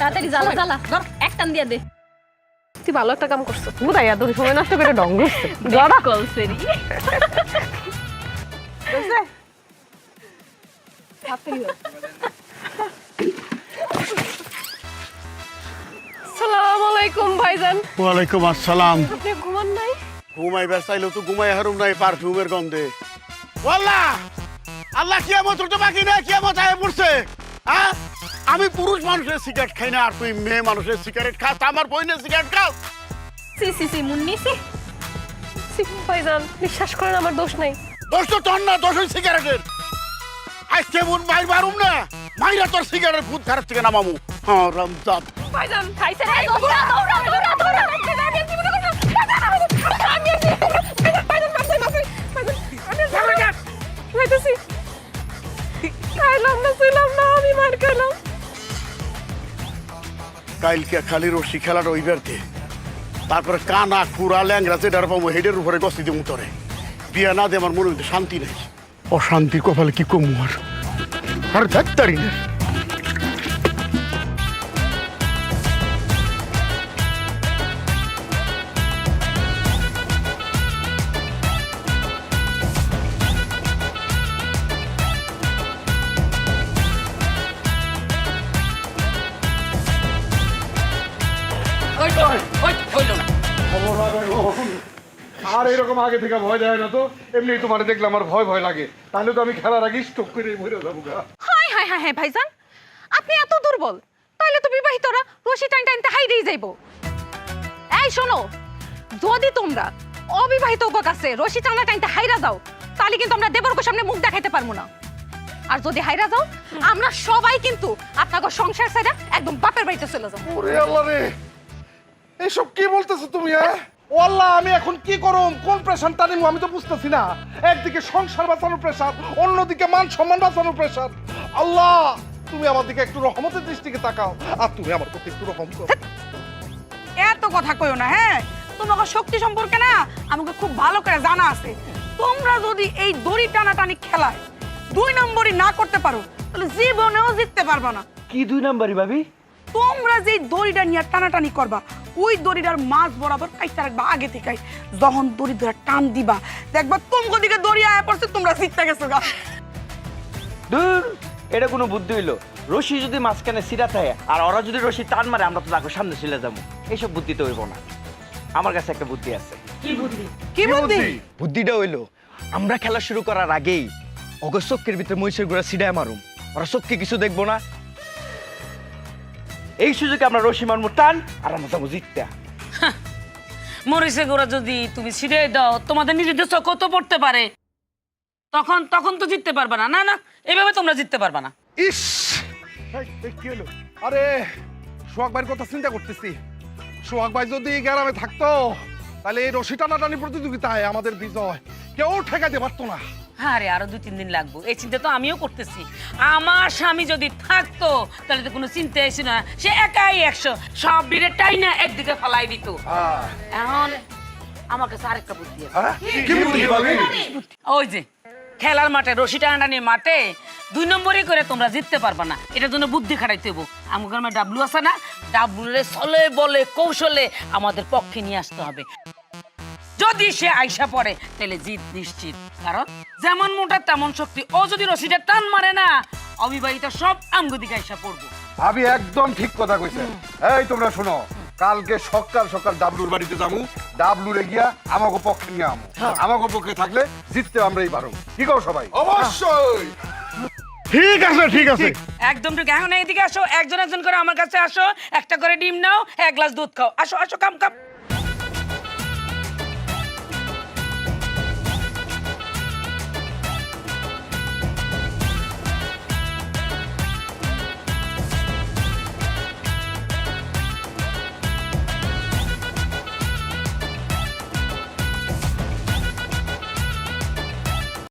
তাড়াতাড়ি জ্বালা জ্বালা ধর এক টান দিয়ে দে। তুই ভালো একটা কাম করছ। বুঝাই এত সময় নষ্ট করে ডং করছে। কলসেরি আলাইকুম ভাইজান। ওয়ালাইকুম আসসালাম। আপনি ঘুমান নাই? ঘুমাইবার চাইলে তো ঘুমাই হারুম নাই পারফিউমের গন্ধে। ওয়াল্লাহ! আল্লাহ কিয়ামত তো বাকি না কিয়ামত আয় পড়ছে। হ্যাঁ আমি পুরুষ মানুষের সিগারেট খাই না আর তুই মেয়ে মানুষের সিগারেট খাস আমার বইনের সিগারেট খাস সি সি সি মুন্নি সি। সি, ভাইজান বিশ্বাস করেন আমার দোষ নাই। দোষ তো তোর না দোষ ওই সিগারেটের আজকে মন মাই মারুম না। মাইরা তোর সিগারেট ভূত খারাপ থেকে নামামু। হ্যাঁ রমজান ভাইজান খাইছে রে দৌড়া দৌড়া দৌড়া দৌড়া। কাইলকে খালি রশি খেলাটা ওই বেড়তে তারপরে কানা, কুড়া ল্যাংরা যেটার পাবো, হেডের উপরে গস্তি দেবো তোরে। বিয়া না দে, আমার মনে শান্তি নেই। অশান্তি কপালে কি কমু আর? আর ডাক্তারি না। আর এরকম আগে থেকে ভয় দেয় না তো। এমনি তোমার দেখলে আমার ভয় ভয় লাগে। তাহলে তো আমি খেলার আগে স্টক করে মরে যাব গা। হাই হাই হাই হাই ভাইজান। আপনি এত দুর্বল। তাহলে তো বিবাহিতরা রশি টাইন টাইনতে হাইরেই যাইব। এই শোনো যদি তোমরা অবিবাহিত কাছে রশি টানা টাইনতে হাইরা যাও তাহলে কিন্তু আমরা দেবরকে সামনে মুখ দেখাইতে পারব না। আর যদি হাইরা যাও আমরা সবাই কিন্তু আপনাকে সংসার ছেড়ে একদম বাপের বাড়িতে চলে যাব। ওরে আল্লাহ রে! এসব কি বলতেছো তুমি হ্যাঁ? আমি এখন কি করম? কোন আমি তো বুঝতেছি না। একদিকে সংসার বাঁচানোর প্রেশার অন্যদিকে মান সম্মান বাঁচানোর প্রেশার আল্লাহ তুমি আমার দিকে একটু রহমতের দৃষ্টিকে তাকাও আর তুমি আমার প্রতি একটু রহম করো। এত কথা কইও না হ্যাঁ? তোমাকে শক্তি সম্পর্কে না আমাকে খুব ভালো করে জানা আছে। তোমরা যদি এই দড়ি টানাটানি খেলায় দুই নম্বরই না করতে পারো তাহলে জীবনেও জিততে পারবা না। কি দুই নাম্বারই ভাবি? তোমরা যে দড়িটা নিয়ে টানাটানি করবা ওই দড়িটার মাছ বরাবর কাইতে রাখবা আগে থেকে যখন দড়ি ধরে টান দিবা দেখবা তোমাকে দিকে দড়ি আয়া পড়ছে তোমরা জিততে গেছো গা। দূর এটা কোনো বুদ্ধি হইল। রশি যদি মাঝখানে সিরা থাকে আর ওরা যদি রশি টান মারে আমরা তো তাকে সামনে চলে যাব। এইসব বুদ্ধি তো হইব না। আমার কাছে একটা বুদ্ধি আছে। কি বুদ্ধি? কি বুদ্ধি? বুদ্ধিটা হইল আমরা খেলা শুরু করার আগেই অগ চক্কের ভিতরে মহিষের গোড়া সিডায় মারুম। ওরা চক্কে কিছু দেখব না এই সুযোগে আমরা রশি মারমু টান আর আমরা যাব জিততে। মরিচে গোড়া যদি তুমি ছিঁড়ে দাও তোমাদের নিজেদের চোখও তো পড়তে পারে। তখন তখন তো জিততে পারবে না। না না এভাবে তোমরা জিততে পারবে না। ইস! কি হলো? আরে সোহাগ ভাইয়ের কথা চিন্তা করতেছি। সোহাগ ভাই যদি গ্রামে থাকতো তাহলে এই রশি টানাটানি প্রতিযোগিতায় আমাদের বিজয় কেউ ঠেকাতে পারতো না। হ্যাঁ রে আরও দুই তিন দিন লাগবো। এই চিন্তা তো আমিও করতেছি। আমার স্বামী যদি থাকতো তাহলে তো কোনো চিন্তা এসে না। সে একাই একশো। সব বিড়ে টাইনা একদিকে ফালাই দিত। এখন আমার কাছে আরেকটা বুদ্ধি হ্যাঁ? ওই যে খেলার মাঠে রশি টানাটানি মাঠে দুই নম্বরই করে তোমরা জিততে পারবা না। এটার জন্য বুদ্ধি খাটাইতে হব আমার গ্রামে ডাবলু আছে না ডাবলুরে চলে বলে কৌশলে আমাদের পক্ষে নিয়ে আসতে হবে। যদি সে আইসা পড়ে তাহলে জিত নিশ্চিত। কারণ যেমন মোটা তেমন শক্তি। ও যদি রশিটা টান মারে না অবিবাহিত সব আমগো দিকে আইসা পড়ব। ভাবি একদম ঠিক কথা কইছে। এই তোমরা শোনো কালকে সকাল সকাল ডাবলুর বাড়িতে যাব ডাবলুরে গিয়া আমাকে পক্ষে নিয়ে আমো। আমাকে পক্ষে থাকলে জিততে আমরাই পারো। কি কও সবাই? অবশ্যই। ঠিক আছে ঠিক আছে। একদম ঠিক। এখন এইদিকে আসো একজন একজন করে আমার কাছে আসো একটা করে ডিম নাও এক গ্লাস দুধ খাও। আসো আসো কাম কাম।